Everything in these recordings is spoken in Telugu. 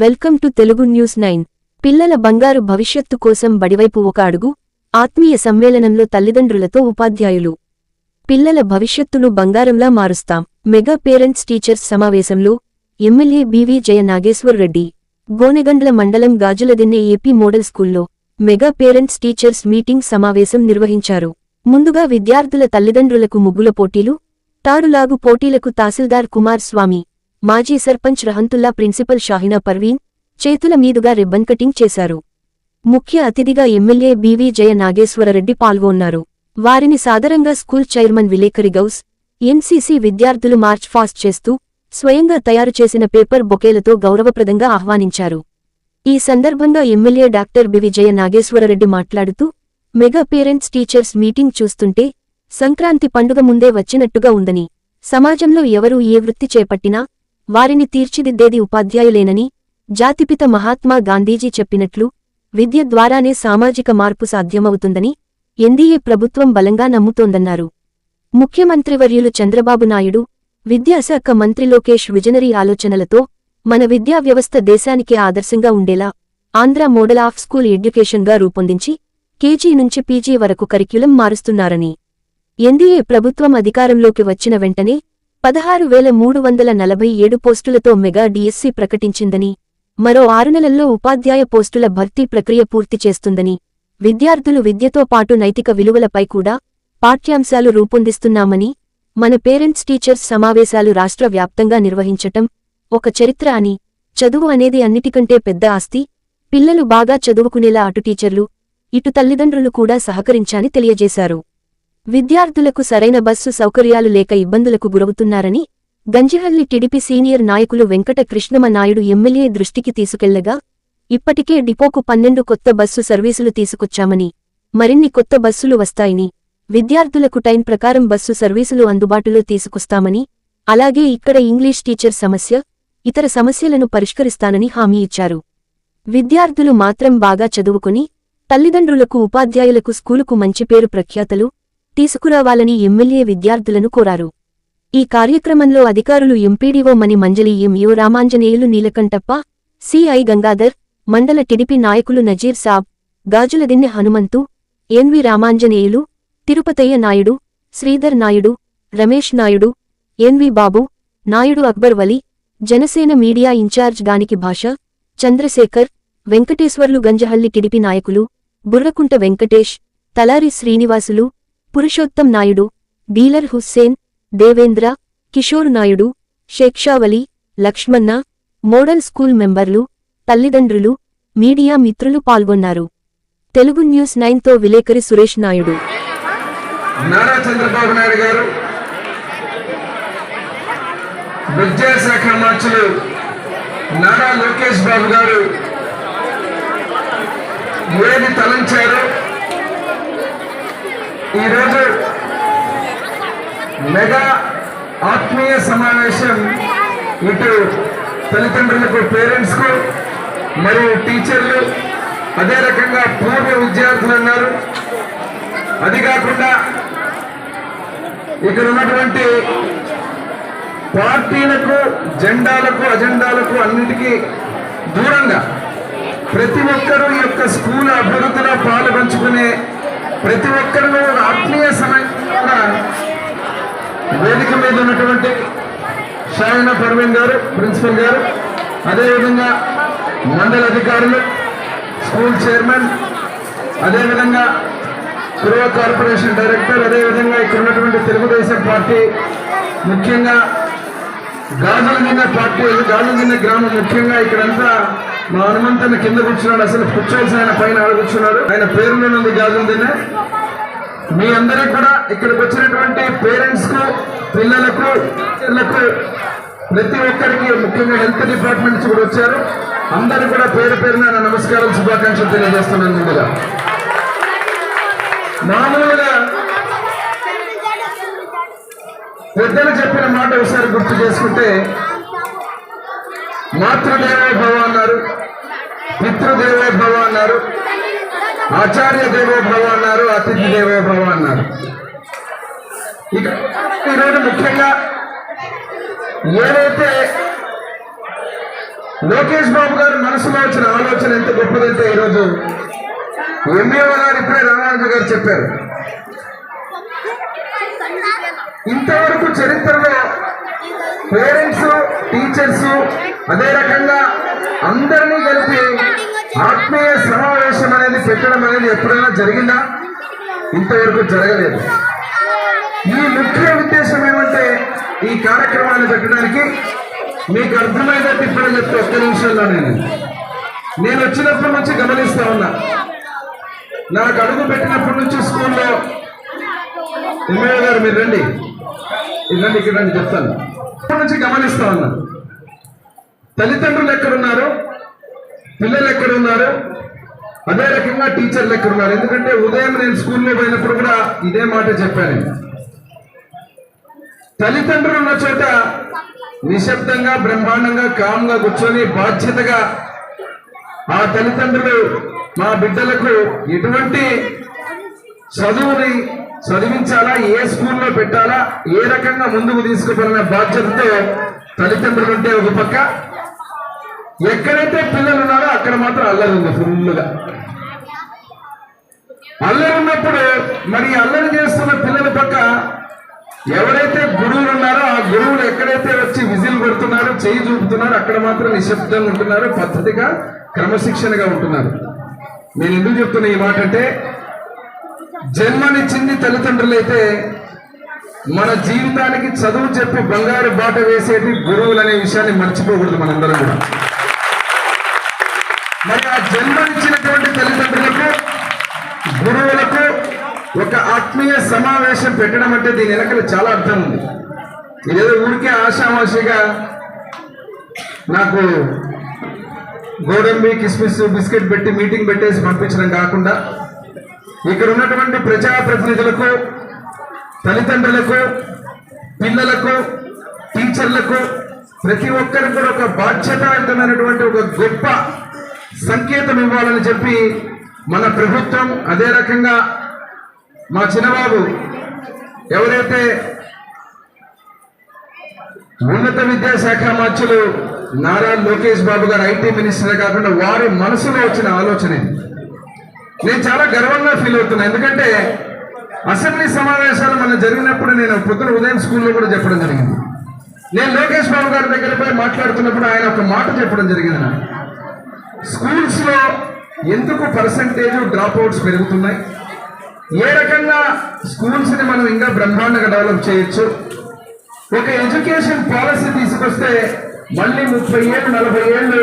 Welcome to Telugu news nine. పిల్లల బంగారు భవిష్యత్తు కోసం బడివైపు ఒక అడుగు ఆత్మీయ సమ్మేళనంలో తల్లిదండ్రులతో ఉపాధ్యాయులు. పిల్లల భవిష్యత్తును బంగారంలా మారుస్తాం. మెగా పేరెంట్స్ టీచర్స్ సమావేశంలో ఎమ్మెల్యే బీవీ జయ నాగేశ్వర్ రెడ్డి. గోనెగండ్ల మండలం గాజులదిన్నె ఏపీ మోడల్ స్కూల్లో మెగా పేరెంట్స్ టీచర్స్ మీటింగ్ సమావేశం నిర్వహించారు. ముందుగా విద్యార్థుల తల్లిదండ్రులకు ముగ్గుల పోటీలు తాడులాగు పోటీలకు తహసీల్దార్ కుమార్ స్వామి మాజీ సర్పంచ్ రహంతుల్లా ప్రిన్సిపల్ షాహినా పర్వీన్ చేతుల మీదుగా రిబ్బన్ కటింగ్ చేశారు. ముఖ్య అతిథిగా ఎమ్మెల్యే బీవీ జయ నాగేశ్వరరెడ్డి పాల్గొన్నారు. వారిని సాదరంగా స్కూల్ చైర్మన్ విలేకరి గౌస్ ఎన్సీసీ విద్యార్థులు మార్చ్ ఫాస్ట్ చేస్తూ స్వయంగా తయారు చేసిన పేపర్ బొకేలతో గౌరవప్రదంగా ఆహ్వానించారు. ఈ సందర్భంగా ఎమ్మెల్యే డాక్టర్ బివిజయ నాగేశ్వరరెడ్డి మాట్లాడుతూ మెగా పేరెంట్స్ టీచర్స్ మీటింగ్ చూస్తుంటే సంక్రాంతి పండుగ ముందే వచ్చినట్టుగా ఉందని సమాజంలో ఎవరూ ఏ వృత్తి చేపట్టినా వారిని తీర్చిదిద్దేది ఉపాధ్యాయులేనని జాతిపిత మహాత్మా గాంధీజీ చెప్పినట్లు విద్య ద్వారానే సామాజిక మార్పు సాధ్యమవుతుందని ఎన్డీఏ ప్రభుత్వం బలంగా నమ్ముతోందన్నారు. ముఖ్యమంత్రివర్యులు చంద్రబాబు నాయుడు విద్యాశాఖ మంత్రి లోకేష్ విజనరీ ఆలోచనలతో మన విద్యా వ్యవస్థ దేశానికి ఆదర్శంగా ఉండేలా ఆంధ్ర మోడల్ ఆఫ్ స్కూల్ ఎడ్యుకేషన్గా రూపొందించి కేజీ నుంచి పీజీ వరకు కరిక్యులం మారుస్తున్నారని ఎన్డీఏ ప్రభుత్వం అధికారంలోకి వచ్చిన వెంటనే పదహారు వేల మూడు వందల నలభై ఏడు పోస్టులతో మెగా డీఎస్సీ ప్రకటించిందని మరో ఆరు నెలల్లో ఉపాధ్యాయ పోస్టుల భర్తీ ప్రక్రియ పూర్తి చేస్తుందని విద్యార్థులు విద్యతో పాటు నైతిక విలువలపై కూడా పాఠ్యాంశాలు రూపొందిస్తున్నామని మన పేరెంట్స్ టీచర్స్ సమావేశాలు రాష్ట్ర వ్యాప్తంగా నిర్వహించటం ఒక చరిత్ర అని చదువు అనేది అన్నిటికంటే పెద్ద ఆస్తి పిల్లలు బాగా చదువుకునేలా అటు టీచర్లు ఇటు తల్లిదండ్రులు కూడా సహకరించాని తెలియజేశారు. విద్యార్థులకు సరైన బస్సు సౌకర్యాలు లేక ఇబ్బందులకు గురవుతున్నారని గంజిహల్లి టిడిపి సీనియర్ నాయకులు వెంకట కృష్ణమ నాయుడు ఎమ్మెల్యే దృష్టికి తీసుకెళ్ళగా ఇప్పటికే డిపోకు పన్నెండు కొత్త బస్సు సర్వీసులు తీసుకొచ్చామని మరిన్ని కొత్త బస్సులు వస్తాయని విద్యార్థులకు టైం ప్రకారం బస్సు సర్వీసులు అందుబాటులో తీసుకొస్తామని అలాగే ఇక్కడ ఇంగ్లీష్ టీచర్ సమస్య ఇతర సమస్యలను పరిష్కరిస్తానని హామీ ఇచ్చారు. విద్యార్థులు మాత్రం బాగా చదువుకుని తల్లిదండ్రులకు ఉపాధ్యాయులకు స్కూలుకు మంచి పేరు ప్రఖ్యాతలు తీసుకురావాలని ఎమ్మెల్యే విద్యార్థులను కోరారు. ఈ కార్యక్రమంలో అధికారులు MPDO Mani Manjali MEO Ramanjaneyulu Neelakantappa CI Gangadhar మండల టిడిపి నాయకులు Nazeer Sab Gajuladinne Hanumanthu NV Ramanjaneyulu Tirupatayya Naidu Sridhar Naidu Ramesh Naidu NV Babu Naidu Akbar Vali Janasena media incharge గానికి భాష చంద్రశేఖర్ వెంకటేశ్వర్లు గంజహల్లి టిడిపి నాయకులు Burrakunta Venkatesh Talari Srinivasulu Purushottam Naidu dealer Hussain Devendra Kishore Naidu Shekshavali Lakshmana model school మెంబర్లు తల్లిదండ్రులు మీడియా మిత్రులు పాల్గొన్నారు. తెలుగు న్యూస్ నైన్తో విలేకరి సురేష్ నాయుడు. నారా చంద్రబాబు నాయుడు గారు విద్యాశాఖ మంత్రులు నారా లోకేష్ బాబు గారు ఏది తలంచారో ఈరోజు మెగా ఆత్మీయ సమావేశం ఇటు తల్లిదండ్రులకు పేరెంట్స్కు మరియు టీచర్లు అదే రకంగా పూర్వ విద్యార్థులు ఉన్నారు అది కాకుండా ఇక్కడ ఉన్నటువంటి పార్టీలకు జెండాలకు అజెండాలకు అన్నిటికీ దూరంగా ప్రతి ఒక్కరూ ఈ యొక్క స్కూల్ అభివృద్ధిలో పాలు పంచుకునే ప్రతి ఒక్కరూ ఒక ఆత్మీయ సమయం వేదిక మీద ఉన్నటువంటి షాయన పర్వీన్ గారు ప్రిన్సిపల్ గారు అదేవిధంగా మండల అధికారులు స్కూల్ చైర్మన్ అదేవిధంగా పూర్వ కార్పొరేషన్ డైరెక్టర్ అదేవిధంగా ఇక్కడ ఉన్నటువంటి తెలుగుదేశం పార్టీ ముఖ్యంగా గాజుల నిన్న పార్టీ గాజుల నిన్న గ్రామం ముఖ్యంగా ఇక్కడంతా మా హనుమంతన్న కింద కూర్చున్నాడు అసలు కూర్చోవలసిన ఆయన పైన ఆడ కూర్చున్నాడు. ఆయన పేరులోనే ఉంది గాజుల దిన్న మీ అందరికీ కూడా ఇక్కడికి వచ్చినటువంటి పేరెంట్స్కు పిల్లలకు పిల్లలకు ప్రతి ఒక్కరికి ముఖ్యంగా హెల్త్ డిపార్ట్మెంట్ కూడా వచ్చారు. అందరూ కూడా పేరు పేరున నమస్కారం శుభాకాంక్షలు తెలియజేస్తున్నాను ముందుగా. మామూలుగా పెద్దలు చెప్పిన మాట ఒకసారి గుర్తు చేసుకుంటే మాతృదేవే భవ అన్నారు. పితృదేవే భవ అన్నారు. ఆచార్య దేవో భవ అన్నారు. అతిథి దేవే భవ అన్నారు. ఇక ఈరోజు ముఖ్యంగా ఏదైతే లోకేష్ బాబు గారు మనసులో వచ్చిన ఆలోచన ఎంత గొప్పదంటే ఈరోజు ఎంఏఓ గారు ఇప్పుడే రామానంద గారు చెప్పారు. ఇంతవరకు చరిత్రలో పేరెంట్స్ టీచర్స్ అదే రకంగా అందరినీ కలిపి ఆత్మీయ సమావేశం అనేది పెట్టడం అనేది ఎప్పుడైనా జరిగిందా? ఇంతవరకు జరగలేదు. ఈ ముఖ్య ఉద్దేశం ఏమంటే ఈ కార్యక్రమాన్ని పెట్టడానికి మీకు అర్థమైనట్టు ఇప్పుడు చెప్తే ఒక్క నిమిషంలో నేను. నేను వచ్చినప్పటి నుంచి గమనిస్తా ఉన్నా. నాకు అడుగు పెట్టినప్పటి నుంచి స్కూల్లో ఎమ్మెల్యే గారు మీరు రండి. ఇది రండి ఇక్కడ రండి చెప్తాను. అప్పటి నుంచి గమనిస్తా ఉన్నా. తల్లిదండ్రులు ఎక్కడున్నారు? పిల్లలు ఎక్కడున్నారు? అదే రకంగా టీచర్లు ఎక్కడున్నారు? ఎందుకంటే ఉదయం నేను స్కూల్లో పోయినప్పుడు కూడా ఇదే మాట చెప్పాను. తల్లిదండ్రులు ఉన్న చోట నిశ్శబ్దంగా బ్రహ్మాండంగా కామ్గా కూర్చొని బాధ్యతగా ఆ తల్లిదండ్రులు మా బిడ్డలకు ఎటువంటి చదువుని చదివించాలా ఏ స్కూల్లో పెట్టాలా ఏ రకంగా ముందుకు తీసుకుపోవాలనే బాధ్యతతో తల్లిదండ్రులు ఉంటే ఒక పక్క ఎక్కడైతే పిల్లలు ఉన్నారో అక్కడ మాత్రం అల్లరి ఉంది ఫుల్గా అల్లరి ఉన్నప్పుడు మరి అల్లరి చేస్తున్న పిల్లల పక్క ఎవరైతే గురువులు ఉన్నారో ఆ గురువులు ఎక్కడైతే వచ్చి విజిల్ కొడుతున్నారో చేయి చూపుతున్నారో అక్కడ మాత్రం నిశ్శబ్దంగా ఉంటున్నారు పద్ధతిగా క్రమశిక్షణగా ఉంటున్నారు. నేను ఎందుకు చెప్తున్నా ఈ మాట అంటే జన్మనిచ్చింది తల్లిదండ్రులైతే మన జీవితానికి చదువు చెప్పి బంగారు బాట వేసేది గురువులు అనే విషయాన్ని మర్చిపోకూడదు మనందరం కూడా. మరి ఆ జన్మనిచ్చినటువంటి తల్లిదండ్రులకు గురువులకు ఒక ఆత్మీయ సమావేశం పెట్టడం అంటే దీని వెనకలు చాలా అర్థం ఉంది. ఇదేదో ఊరికే ఆశామాషిగా నాకు గోడంబి కిస్మిస్ బిస్కెట్ పెట్టి మీటింగ్ పెట్టేసి పంపించడం కాకుండా ఇక్కడ ఉన్నటువంటి ప్రజాప్రతినిధులకు తల్లిదండ్రులకు పిల్లలకు టీచర్లకు ప్రతి ఒక్కరికి కూడా ఒక బాధ్యతాయుతమైనటువంటి ఒక గొప్ప సంకేతం ఇవ్వాలని చెప్పి మన ప్రభుత్వం అదే రకంగా మా చిన్నబాబు ఎవరైతే ఉన్నత విద్యాశాఖ మంత్రులు నారా లోకేష్ బాబు గారు ఐటీ మినిస్టర్ కాకుండా వారి మనసులో వచ్చిన ఆలోచన. నేను చాలా గర్వంగా ఫీల్ అవుతున్నా. ఎందుకంటే అసెంబ్లీ సమావేశాలు మన జరిగినప్పుడు నేను పొద్దున ఉదయం స్కూల్లో కూడా చెప్పడం జరిగింది. నేను లోకేష్ బాబు గారి దగ్గర పోయి మాట్లాడుతున్నప్పుడు ఆయన ఒక మాట చెప్పడం జరిగింది నాకు. స్కూల్స్లో ఎందుకు పర్సంటేజ్ డ్రాప్ అవుట్స్ పెరుగుతున్నాయి? ఏ రకంగా స్కూల్స్ని మనం ఇంకా బ్రహ్మాండంగా డెవలప్ చేయొచ్చు? ఒక ఎడ్యుకేషన్ పాలసీ తీసుకొస్తే మళ్ళీ ముప్పై ఏళ్ళు నలభై ఏళ్ళు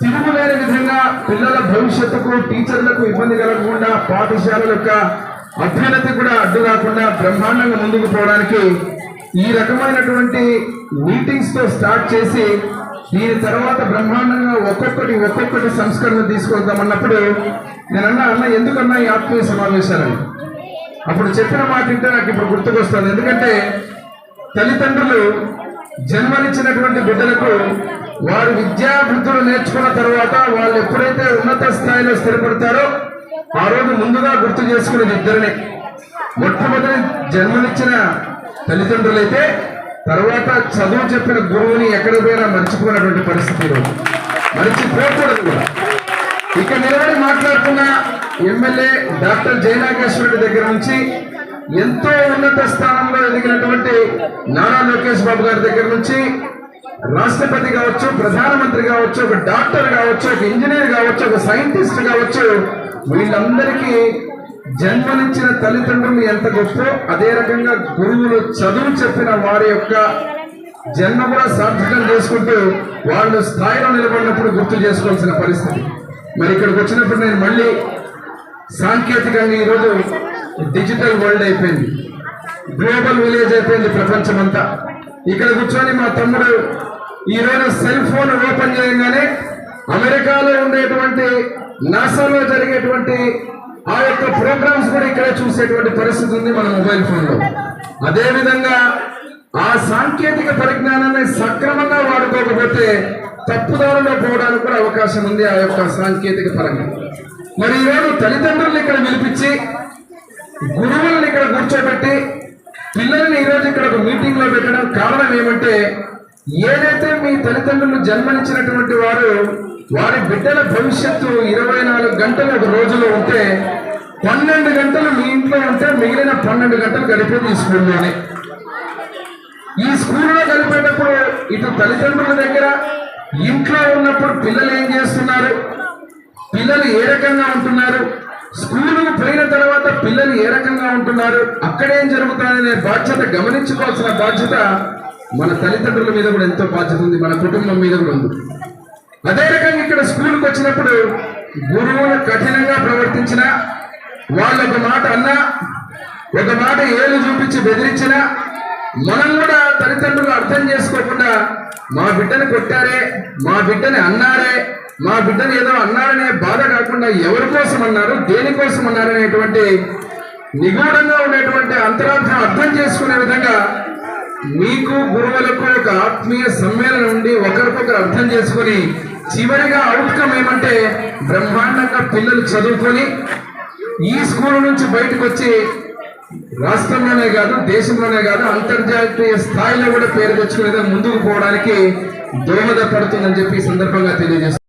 తిరుగులేని విధంగా పిల్లల భవిష్యత్తుకు టీచర్లకు ఇబ్బంది కలగకుండా పాఠశాలల యొక్క అభ్యున్నతి కూడా అడ్డు కాకుండా బ్రహ్మాండంగా ముందుకు పోవడానికి ఈ రకమైనటువంటి మీటింగ్స్తో స్టార్ట్ చేసి దీని తర్వాత బ్రహ్మాండంగా ఒక్కొక్కటి ఒక్కొక్కటి సంస్కరణ తీసుకొద్దామన్నప్పుడు నేను అన్నా అన్న ఎందుకన్నా ఈ ఆత్మీయ సమావేశాలని? అప్పుడు చెప్పిన మాట వింటే నాకు ఇప్పుడు గుర్తుకొస్తుంది. ఎందుకంటే తల్లిదండ్రులు జన్మనిచ్చినటువంటి బిడ్డలకు వారు విద్యాభివృద్ధులు నేర్చుకున్న తర్వాత వాళ్ళు ఎప్పుడైతే ఉన్నత స్థాయిలో స్థిరపడతారో ఆ రోజు ముందుగా గుర్తు చేసుకునేది ఇద్దరినే. మొట్టమొదటి జన్మనిచ్చిన తల్లిదండ్రులైతే తర్వాత చదువు చెప్పిన గురువుని ఎక్కడ పోయినా మర్చిపోయినటువంటి పరిస్థితి ఈరోజు. మర్చిపోకూడదు కూడా. ఇక్కడ నిలబడి మాట్లాడుతున్న ఎమ్మెల్యే డాక్టర్ జయనాగేశ్వరుడి దగ్గర నుంచి ఎంతో ఉన్నత స్థానంలో ఎదిగినటువంటి నారా లోకేష్ బాబు గారి దగ్గర నుంచి రాష్ట్రపతి కావచ్చు ప్రధానమంత్రి కావచ్చు ఒక డాక్టర్ కావచ్చు ఒక ఇంజనీర్ కావచ్చు ఒక సైంటిస్ట్ కావచ్చు వీళ్ళందరికీ జన్మనిచ్చిన తల్లిదండ్రులు ఎంత గొప్పో అదే రకంగా గురువులు చదువు చెప్పిన వారి యొక్క జన్మ కూడా సార్థకం చేసుకుంటూ వాళ్ళు స్థాయిలో నిలబడినప్పుడు గుర్తు చేసుకోవాల్సిన పరిస్థితి. మరి ఇక్కడికి వచ్చినప్పుడు నేను మళ్ళీ సాంకేతికంగా ఈరోజు డిజిటల్ వరల్డ్ అయిపోయింది. గ్లోబల్ విలేజ్ అయిపోయింది ప్రపంచం అంతా ఇక్కడ కూర్చొని మా తమ్ముడు ఈరోజు సెల్ ఫోన్ ఓపెన్ చేయగానే అమెరికాలో ఉండేటువంటి నాసాలో జరిగేటువంటి ఆ యొక్క ప్రోగ్రామ్స్ కూడా ఇక్కడ చూసేటువంటి పరిస్థితి ఉంది మన మొబైల్ ఫోన్లో అదే విధంగా ఆ సాంకేతిక పరిజ్ఞానాన్ని సక్రమంగా వాడుకోకపోతే తప్పుదారులో పోవడానికి కూడా అవకాశం ఉంది ఆ యొక్క సాంకేతిక పరంగా. మరి ఈరోజు తల్లిదండ్రులను ఇక్కడ పిలిపించి గురువులను ఇక్కడ కూర్చోబెట్టి పిల్లల్ని ఈరోజు ఇక్కడ ఒక మీటింగ్లో పెట్టడం కారణం ఏమంటే ఏదైతే మీ తల్లిదండ్రులు జన్మనిచ్చినటువంటి వారు వారి బిడ్డల భవిష్యత్తు ఇరవై నాలుగు గంటలు ఒక రోజులో ఉంటే పన్నెండు గంటలు మీ ఇంట్లో ఉంటే మిగిలిన పన్నెండు గంటలు గడిపేది ఈ స్కూల్లోనే. ఈ స్కూల్లో గడిపేటప్పుడు ఇటు తల్లిదండ్రుల దగ్గర ఇంట్లో ఉన్నప్పుడు పిల్లలు ఏం చేస్తున్నారు? పిల్లలు ఏ రకంగా ఉంటున్నారు? స్కూలుకు పోయిన తర్వాత పిల్లలు ఏ రకంగా ఉంటున్నారు? అక్కడేం జరుగుతుందనే బాధ్యత గమనించుకోవాల్సిన బాధ్యత మన తల్లిదండ్రుల మీద కూడా ఎంతో బాధ్యత ఉంది మన కుటుంబం మీద కూడా ఉంది. అదే రకంగా ఇక్కడ స్కూల్కి వచ్చినప్పుడు గురువులు కఠినంగా ప్రవర్తించిన వాళ్ళు ఒక మాట అన్నా ఒక మాట ఏలు చూపించి బెదిరించిన మనం కూడా తల్లిదండ్రులు అర్థం చేసుకోకుండా మా బిడ్డని కొట్టారే మా బిడ్డని అన్నారే మా బిడ్డని ఏదో అన్నారనే బాధ కాకుండా ఎవరి కోసం అన్నారు దేనికోసం అన్నారనేటువంటి నిగూఢంగా ఉండేటువంటి అంతరార్థం అర్థం చేసుకునే విధంగా మీకు గురువులకు ఒక ఆత్మీయ సమ్మేళనం ఉండి ఒకరికొకరు అర్థం చేసుకొని చివరిగా అవుట్కమ్ ఏమంటే బ్రహ్మాండంగా పిల్లలు చదువుకొని ఈ స్కూల్ నుంచి బయటకు వచ్చి రాష్ట్రంలోనే కాదు దేశంలోనే కాదు అంతర్జాతీయ స్థాయిలో కూడా పేరు తెచ్చుకునేది ముందుకు పోవడానికి దోహదపడుతుందని చెప్పి ఈ సందర్భంగా తెలియజేస్తుంది